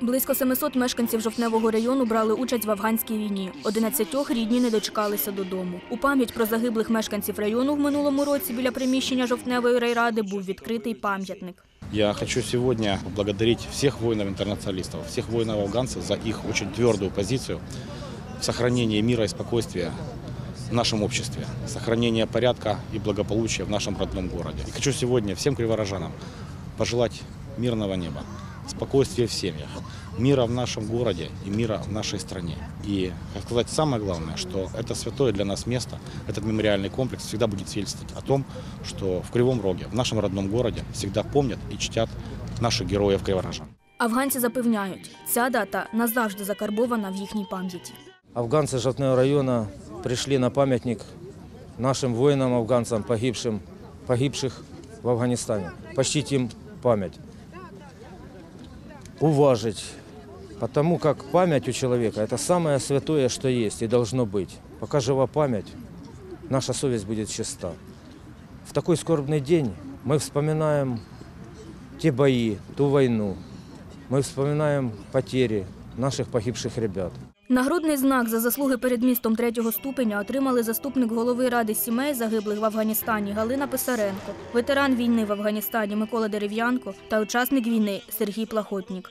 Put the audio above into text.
Близько 700 мешканців жовтневого району брали участь в афганській війні. 11 рідні не дочекалися додому. У пам'ять про загиблих мешканців району в минулому році біля приміщення жовтневої райради був відкритий пам'ятник. Я хочу сегодня поблагодарить всех воинов-интернационалистов, всех воинов-афганцев за их очень твердую позицию в сохранении мира и спокойствия в нашем обществе, сохранение порядка и благополучия в нашем родном городе. И хочу сегодня всем криворожанам пожелать мирного неба, спокойствия в семьях, мира в нашем городе и мира в нашей стране. И, как сказать, самое главное, что это святое для нас место, этот мемориальный комплекс всегда будет свидетельствовать о том, что в Кривом Роге, в нашем родном городе, всегда помнят и чтят наших героев криворожан. Афганці запевняють, ця дата назавжди закарбована в їхній пам'яті. Афганцы Жовтного района пришли на памятник нашим воинам-афганцам, погибшим, погибших в Афганистане. Почтить им память. Уважить. Потому как память у человека – это самое святое, что есть и должно быть. Пока жива память, наша совесть будет чиста. В такой скорбный день мы вспоминаем те бои, ту войну. Мы вспоминаем потери наших погибших ребят. Нагрудний знак за заслуги перед містом третього ступеня отримали заступник голови ради сімей загиблих в Афганістані Галина Писаренко, ветеран війни в Афганістані Микола Дерев'янко та учасник війни Сергій Плахотнік.